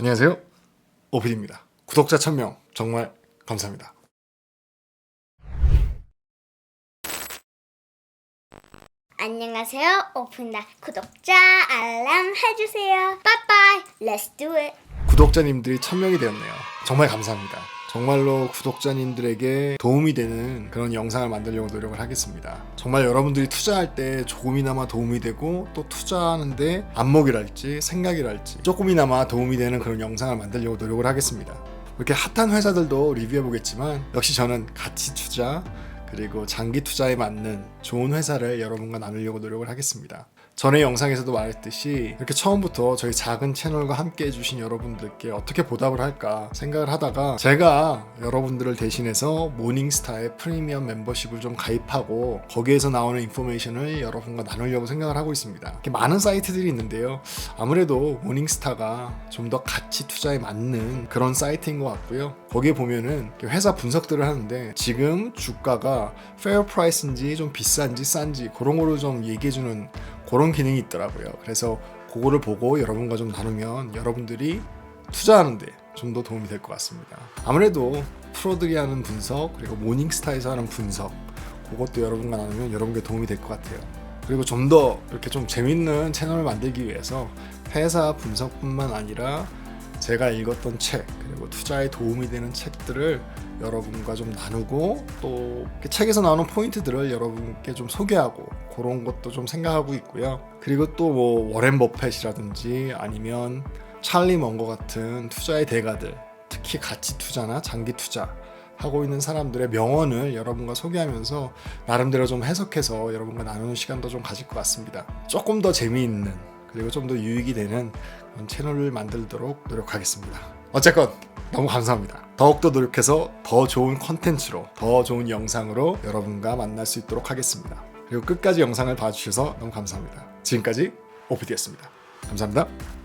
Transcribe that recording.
안녕하세요. 오피디입니다. 구독자 1000명 정말 감사합니다. 안녕하세요. 오픈다 구독자 알람 해주세요. 빠빠이. Let's do it. 구독자님들이 1000명이 되었네요. 정말 감사합니다. 정말로 구독자님들에게 도움이 되는 그런 영상을 만들려고 노력을 하겠습니다. 정말 여러분들이 투자할 때 조금이나마 도움이 되고 또 투자하는데 안목이랄지 생각이랄지 조금이나마 도움이 되는 그런 영상을 만들려고 노력을 하겠습니다. 이렇게 핫한 회사들도 리뷰해 보겠지만 역시 저는 가치 투자 그리고 장기 투자에 맞는 좋은 회사를 여러분과 나누려고 노력을 하겠습니다. 전에 영상에서도 말했듯이 이렇게 처음부터 저희 작은 채널과 함께 해주신 여러분들께 어떻게 보답을 할까 생각을 하다가 제가 여러분들을 대신해서 모닝스타의 프리미엄 멤버십을 좀 가입하고 거기에서 나오는 인포메이션을 여러분과 나누려고 생각을 하고 있습니다. 이렇게 많은 사이트들이 있는데요. 아무래도 모닝스타가 좀 더 가치 투자에 맞는 그런 사이트인 것 같고요. 거기에 보면은 회사 분석들을 하는데 지금 주가가 페어 프라이스인지 좀 비싼지 싼지 그런 거를 좀 얘기해주는 그런 기능이 있더라고요. 그래서 그거를 보고 여러분과 좀 나누면 여러분들이 투자하는데 좀 더 도움이 될 것 같습니다. 아무래도 프로들이 하는 분석 그리고 모닝스타에서 하는 분석 그것도 여러분과 나누면 여러분께 도움이 될 것 같아요. 그리고 좀 더 이렇게 좀 재밌는 채널을 만들기 위해서 회사 분석뿐만 아니라 제가 읽었던 책 그리고 투자에 도움이 되는 책들을 여러분과 좀 나누고 또 책에서 나오는 포인트들을 여러분께 좀 소개하고 그런 것도 좀 생각하고 있고요. 그리고 또 뭐 워렌 버펫이라든지 아니면 찰리 먼거 같은 투자의 대가들 특히 가치 투자나 장기 투자 하고 있는 사람들의 명언을 여러분과 소개하면서 나름대로 좀 해석해서 여러분과 나누는 시간도 좀 가질 것 같습니다. 조금 더 재미있는 그리고 좀 더 유익이 되는 채널을 만들도록 노력하겠습니다. 어쨌건 너무 감사합니다. 더욱더 노력해서 더 좋은 컨텐츠로 더 좋은 영상으로 여러분과 만날 수 있도록 하겠습니다. 그리고 끝까지 영상을 봐주셔서 너무 감사합니다. 지금까지 오피디였습니다. 감사합니다.